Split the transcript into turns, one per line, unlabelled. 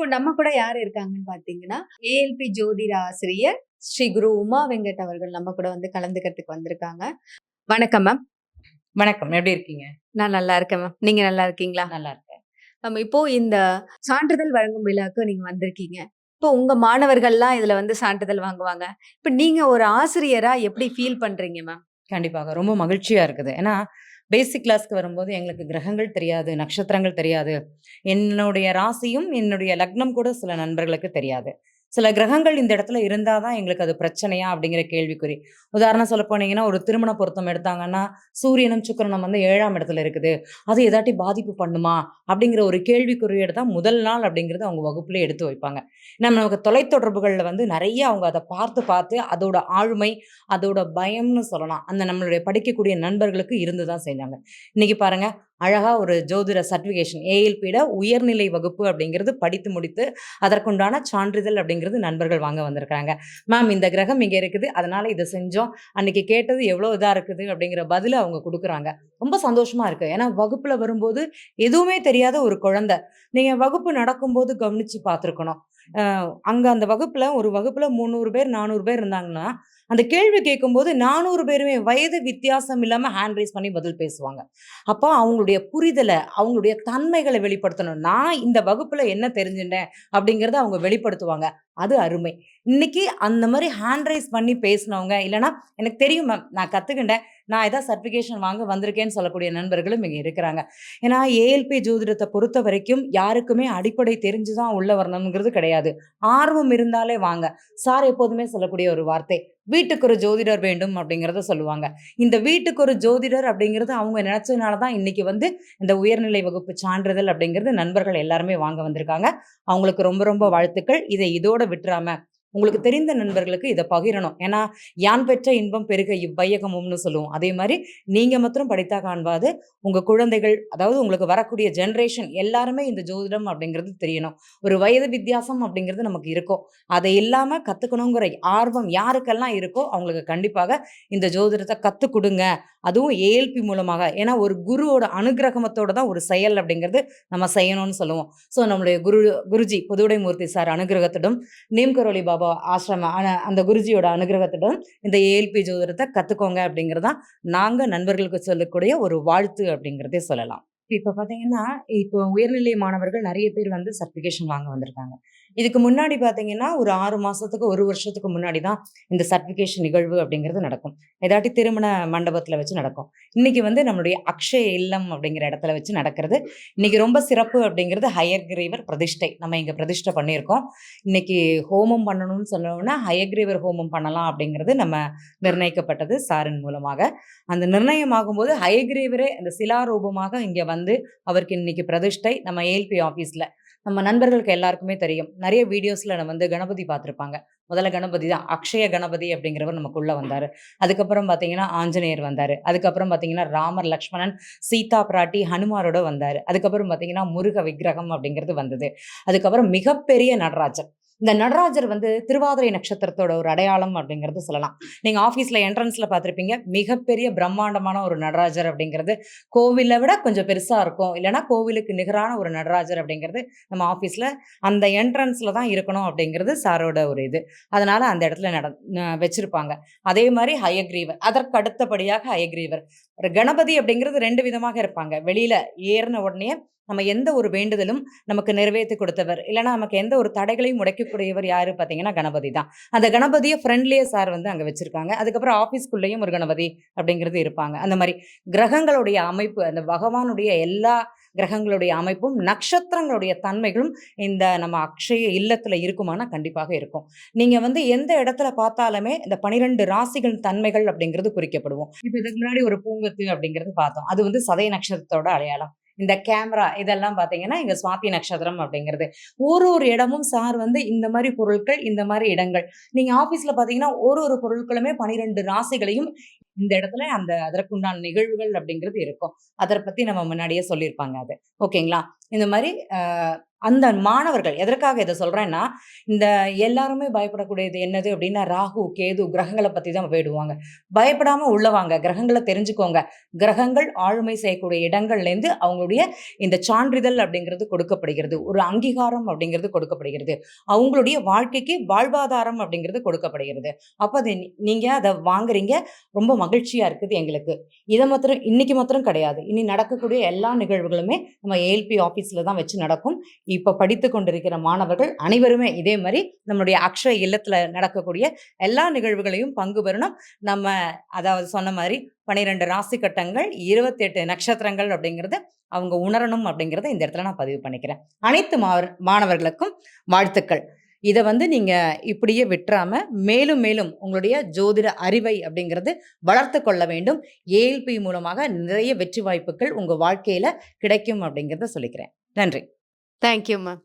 இப்போ நம்ம கூட யார் இருக்காங்கன்னு பாத்தீங்கன்னா ஏஎல்பி ஜோதிட ஆசிரியர் ஸ்ரீ குரு உமா வெங்கட் அவர்கள் நம்ம கூட வந்து கலந்துக்கிறதுக்கு வந்திருக்காங்க. வணக்கம் மேம்.
வணக்கம். எப்படி இருக்கீங்க?
நான் நல்லா இருக்கேன் மேம். நீங்க நல்லா இருக்கீங்களா?
நல்லா இருக்கேன்.
நம்ம இப்போ இந்த சான்றிதழ் வழங்கும் விழாக்கு நீங்க வந்திருக்கீங்க. இப்போ உங்க மாணவர்கள்லாம் இதுல வந்து சான்றிதழ் வாங்குவாங்க. இப்போ நீங்க ஒரு ஆசிரியரா எப்படி ஃபீல் பண்றீங்க மேம்?
கண்டிப்பாக. ரொம்ப மகிழ்ச்சியா இருக்குது. ஏன்னா பேசிக் கிளாஸ்க்கு வரும்போது எங்களுக்கு கிரகங்கள் தெரியாது நட்சத்திரங்கள் தெரியாது. என்னுடைய ராசியும் என்னுடைய லக்னம் கூட சில நண்பர்களுக்கு தெரியாது. சில கிரகங்கள் இந்த இடத்துல இருந்தால் தான் எங்களுக்கு அது பிரச்சனையா அப்படிங்கிற கேள்விக்குறி. உதாரணம் சொல்ல போனீங்கன்னா ஒரு திருமண பொருத்தம் எடுத்தாங்கன்னா சூரியனும் சுக்கரனும் வந்து ஏழாம் இடத்துல இருக்குது. அது ஏதாட்டி பாதிப்பு பண்ணுமா? அப்படிங்கிற ஒரு கேள்விக்குறியோடு தான் முதல் நாள் அப்படிங்கிறது அவங்க வகுப்புல எடுத்து வைப்பாங்க. நம்ம நமக்கு தொலைத்தொடர்புகளில் வந்து நிறைய அவங்க அதை பார்த்து பார்த்து அதோட ஆளுமை அதோட பயம்னு சொல்லலாம். அந்த நம்மளுடைய படிக்கக்கூடிய நண்பர்களுக்கு இருந்து தான் செஞ்சாங்க. இன்னைக்கு பாருங்க அழகாக ஒரு ஜோதிட சர்டிஃபிகேஷன் ஏஎல்பியிட உயர்நிலை வகுப்பு அப்படிங்கிறது படித்து முடித்து அதற்குண்டான சான்றிதழ் அப்படிங்கிறது நண்பர்கள் வாங்க வந்திருக்காங்க மேம் இந்த கிரகம் இங்கே இருக்குது. அதனால் இதை செஞ்சோம். அன்னைக்கு கேட்டது எவ்வளோ இதாக இருக்குது அப்படிங்கிற பதில் அவங்க கொடுக்குறாங்க. ரொம்ப சந்தோஷமாக இருக்குது ஏன்னா வகுப்பில் வரும்போது எதுவுமே தெரியாத ஒரு குழந்தை. நீங்கள் வகுப்பு நடக்கும்போது கவனிச்சு பார்த்துருக்கணும். அங்கே அந்த வகுப்பில் ஒரு வகுப்பில் முந்நூறு பேர் நானூறு பேர் இருந்தாங்கன்னா அந்த கேள்வி கேட்கும்போது நானூறு பேருமே வயது வித்தியாசம் இல்லாமல் ஹேண்ட் ரைஸ் பண்ணி பதில் பேசுவாங்க. அப்போ அவங்களுடைய புரிதலை அவங்களுடைய தன்மைகளை வெளிப்படுத்தணும். நான் இந்த வகுப்பில் என்ன தெரிஞ்சுட்டேன் அப்படிங்கிறத அவங்க வெளிப்படுத்துவாங்க. அது அருமை. இன்னைக்கு அந்த மாதிரி ஹேண்ட் ரைஸ் பண்ணி பேசினவங்க இல்லைன்னா எனக்கு தெரியும் மேம் நான் கற்றுக்கிட்டேன் நான் ஏதாவது சர்டிஃபிகேஷன் வாங்க வந்திருக்கேன்னு சொல்லக்கூடிய நண்பர்களும் இங்கே இருக்கிறாங்க. ஏன்னா ஏஎல்பி ஜோதிடத்தை பொறுத்த வரைக்கும் யாருக்குமே அடிப்படை தெரிஞ்சு தான் உள்ள வரணுங்கிறது கிடையாது. ஆர்வம் இருந்தாலே வாங்க. சார் எப்போதுமே சொல்லக்கூடிய ஒரு வார்த்தை வீட்டுக்கு ஒரு ஜோதிடர் வேண்டும் அப்படிங்கிறத சொல்லுவாங்க. இந்த வீட்டுக்கு ஒரு ஜோதிடர் அப்படிங்கிறது அவங்க நினச்சதுனால தான் இன்னைக்கு வந்து இந்த உயர்நிலை வகுப்பு சான்றிதழ் அப்படிங்கிறது நண்பர்கள் எல்லாருமே வாங்க வந்திருக்காங்க. அவங்களுக்கு ரொம்ப ரொம்ப வாழ்த்துக்கள். இதை இதோட விட்டுறாம உங்களுக்கு தெரிந்த நண்பர்களுக்கு இதை பகிரணும். ஏன்னா யான் பெற்ற இன்பம் பெருக இவ்வையகமும்னு சொல்லுவோம். அதே மாதிரி நீங்கள் மாத்திரம் படித்தா காண்பாது உங்கள் குழந்தைகள் அதாவது உங்களுக்கு வரக்கூடிய ஜென்ரேஷன் எல்லாருமே இந்த ஜோதிடம் அப்படிங்கிறது தெரியணும். ஒரு வயது வித்தியாசம் அப்படிங்கிறது நமக்கு இருக்கும். அதை இல்லாமல் கற்றுக்கணுங்கிற ஆர்வம் யாருக்கெல்லாம் இருக்கோ அவங்களுக்கு கண்டிப்பாக இந்த ஜோதிடத்தை கற்றுக் கொடுங்க. அதுவும் ஏஎல்பி மூலமாக. ஏன்னா ஒரு குருவோட அனுகிரகமத்தோட தான் ஒரு செயல் அப்படிங்கிறது நம்ம செய்யணும்னு சொல்லுவோம். ஸோ நம்மளுடைய குரு குருஜி புதுவுடைமூர்த்தி சார் அனுகிரகத்திடம் நீம்கரோலி பாபா ஆசிரம அந்த குருஜியோட அனுகிரகத்துடன் இந்த ஏஎல்பி ஜோதிடத்தை கற்றுக்கோங்க அப்படிங்கிறதான் நாங்கள் நண்பர்களுக்கு சொல்லக்கூடிய ஒரு வாழ்த்து அப்படிங்கிறதே சொல்லலாம். இப்போ பார்த்தீங்கன்னா இப்போ உயர்நிலை மாணவர்கள் நிறைய பேர் வந்து சர்டிஃபிகேஷன் வாங்க வந்திருக்காங்க. இதுக்கு முன்னாடி பார்த்தீங்கன்னா ஒரு ஆறு மாதத்துக்கு ஒரு வருஷத்துக்கு முன்னாடி தான் இந்த சர்டிஃபிகேஷன் நிகழ்வு அப்படிங்கிறது நடக்கும். ஏதாட்டி திருமண மண்டபத்தில் வச்சு நடக்கும். இன்னைக்கு வந்து நம்மளுடைய அக்ஷய இல்லம் அப்படிங்கிற இடத்துல வச்சு நடக்கிறது. இன்னைக்கு ரொம்ப சிறப்பு அப்படிங்கிறது ஹயக்ரீவர் பிரதிஷ்டை. நம்ம இங்கே பிரதிஷ்டை பண்ணியிருக்கோம். இன்னைக்கு ஹோமம் பண்ணணும்னு சொன்னோம்னா ஹயக்ரீவர் ஹோமம் பண்ணலாம் அப்படிங்கிறது நம்ம நிர்ணயிக்கப்பட்டது சாரின் மூலமாக. அந்த நிர்ணயம் ஆகும்போது ஹயக்ரீவரே அந்த சிலாரூபமாக இங்கே வந்து வந்து அவருக்கு இன்னைக்கு பிரதிஷ்டை நம்ம ஏல்பி ஆஃபீஸில் நம்ம நண்பர்களுக்கு எல்லாருக்குமே தெரியும். நிறைய வீடியோஸில் நம்ம வந்து கணபதி பார்த்துருப்பாங்க. முதல்ல கணபதி தான். அக்ஷய கணபதி அப்படிங்கிறவர் நமக்குள்ளே வந்தார். அதுக்கப்புறம் பார்த்தீங்கன்னா ஆஞ்சநேயர் வந்தார். அதுக்கப்புறம் பார்த்தீங்கன்னா ராமர் லக்ஷ்மணன் சீதா பிராட்டி ஹனுமாரோட வந்தார். அதுக்கப்புறம் பார்த்தீங்கன்னா முருக விக்கிரகம் அப்படிங்கிறது வந்தது. அதுக்கப்புறம் மிகப்பெரிய நடராஜர் இந்த நடராஜர் வந்து திருவாதிரை நட்சத்திரத்தோட ஒரு அடையாளம் அப்படிங்கிறது சொல்லலாம். நீங்கள் ஆஃபீஸில் என்ட்ரன்ஸில் பார்த்துருப்பீங்க. மிகப்பெரிய பிரம்மாண்டமான ஒரு நடராஜர் அப்படிங்கிறது கோவிலை விட கொஞ்சம் பெருசாக இருக்கும். இல்லைனா கோவிலுக்கு நிகரான ஒரு நடராஜர் அப்படிங்கிறது நம்ம ஆஃபீஸில் அந்த என்ட்ரன்ஸில் தான் இருக்கணும் அப்படிங்கிறது சாரோட ஒரு இது. அதனால் அந்த இடத்துல நட வச்சுருப்பாங்க. அதே மாதிரி ஹயக்ரீவர். அதற்கு அடுத்தபடியாக ஹயக்ரீவர். ஒரு கணபதி அப்படிங்கிறது ரெண்டு விதமாக இருப்பாங்க. வெளியில் ஏறின உடனே நம்ம எந்த ஒரு வேண்டுதலும் நமக்கு நிறைவேற்றி கொடுத்தவர். இல்லைனா நமக்கு எந்த ஒரு தடைகளையும் உடைக்கக்கூடியவர் யாரு பார்த்தீங்கன்னா கணபதி தான். அந்த கணபதியை ஃப்ரெண்ட்லியே சார் வந்து அங்கே வச்சிருக்காங்க. அதுக்கப்புறம் ஆஃபீஸ்க்குள்ளேயும் ஒரு கணபதி அப்படிங்கிறது இருப்பாங்க. அந்த மாதிரி கிரகங்களுடைய அமைப்பு அந்த பகவானுடைய எல்லா கிரகங்களுடைய அமைப்பும் நட்சத்திரங்களுடைய தன்மைகளும் இந்த நம்ம அக்ஷய இல்லத்துல இருக்குமானா கண்டிப்பாக இருக்கும். நீங்க வந்து எந்த இடத்துல பார்த்தாலுமே இந்த பனிரெண்டு ராசிகள் தன்மைகள் அப்படிங்கிறது குறிக்கப்படுவோம். இப்போ இதுக்கு முன்னாடி ஒரு பூங்கத்து அப்படிங்கிறது பார்த்தோம். அது வந்து சதய நட்சத்திரத்தோட அடையாளம். இந்த கேமரா இதெல்லாம் பார்த்தீங்கன்னா இங்க சுவாதி நட்சத்திரம் அப்படிங்கிறது. ஒரு ஒரு இடமும் சார் வந்து இந்த மாதிரி பொருட்கள் இந்த மாதிரி இடங்கள். நீங்க ஆபீஸ்ல பாத்தீங்கன்னா ஒரு ஒரு பொருட்களுமே பனிரெண்டு ராசிகளையும் இந்த இடத்துல அந்த அதற்குண்டான நிகழ்வுகள் அப்படிங்கிறது இருக்கும். அதை பத்தி நம்ம முன்னாடியே சொல்லியிருப்பாங்க அது. ஓகேங்களா? இந்த மாதிரி அந்த மாணவர்கள் எதற்காக இதை சொல்கிறேன்னா இந்த எல்லாருமே பயப்படக்கூடியது என்னது அப்படின்னா ராகு கேது கிரகங்களை பற்றி தான் போயிடுவாங்க. பயப்படாமல் உள்ளவாங்க கிரகங்களை தெரிஞ்சுக்கோங்க. கிரகங்கள் ஆளுமை செய்யக்கூடிய இடங்கள்லேருந்து அவங்களுடைய இந்த சான்றிதழ் அப்படிங்கிறது கொடுக்கப்படுகிறது. ஒரு அங்கீகாரம் அப்படிங்கிறது கொடுக்கப்படுகிறது. அவங்களுடைய வாழ்க்கைக்கு வாழ்வாதாரம் அப்படிங்கிறது கொடுக்கப்படுகிறது. அப்போ அது நீங்கள் அதை வாங்குறீங்க. ரொம்ப மகிழ்ச்சியாக இருக்குது எங்களுக்கு. இதை மாத்திரம் இன்னைக்கு மாத்திரம் கிடையாது. இனி நடக்கக்கூடிய எல்லா நிகழ்வுகளுமே நம்ம ஏஎல்பி ஆஃபீஸில் தான் வச்சு நடக்கும். இப்போ படித்து கொண்டிருக்கிற மாணவர்கள் அனைவருமே இதே மாதிரி நம்மளுடைய அக்ஷய இல்லத்தில் நடக்கக்கூடிய எல்லா நிகழ்வுகளையும் பங்கு பெறணும். நம்ம அதாவது சொன்ன மாதிரி பன்னிரெண்டு ராசி கட்டங்கள் இருபத்தெட்டு நட்சத்திரங்கள் அப்படிங்கிறத அவங்க உணரணும் அப்படிங்கிறத இந்த இடத்துல நான் பதிவு பண்ணிக்கிறேன். அனைத்து மாணவர்களுக்கும் வாழ்த்துக்கள். இதை வந்து நீங்கள் இப்படியே விட்டுறாமல் மேலும் மேலும் உங்களுடைய ஜோதிட அறிவை அப்படிங்கிறது வளர்த்து கொள்ள வேண்டும். ஏஎல்பி மூலமாக நிறைய வெற்றி வாய்ப்புகள் உங்கள் வாழ்க்கையில் கிடைக்கும் அப்படிங்கிறத சொல்லிக்கிறேன். நன்றி.
Thank you ma'am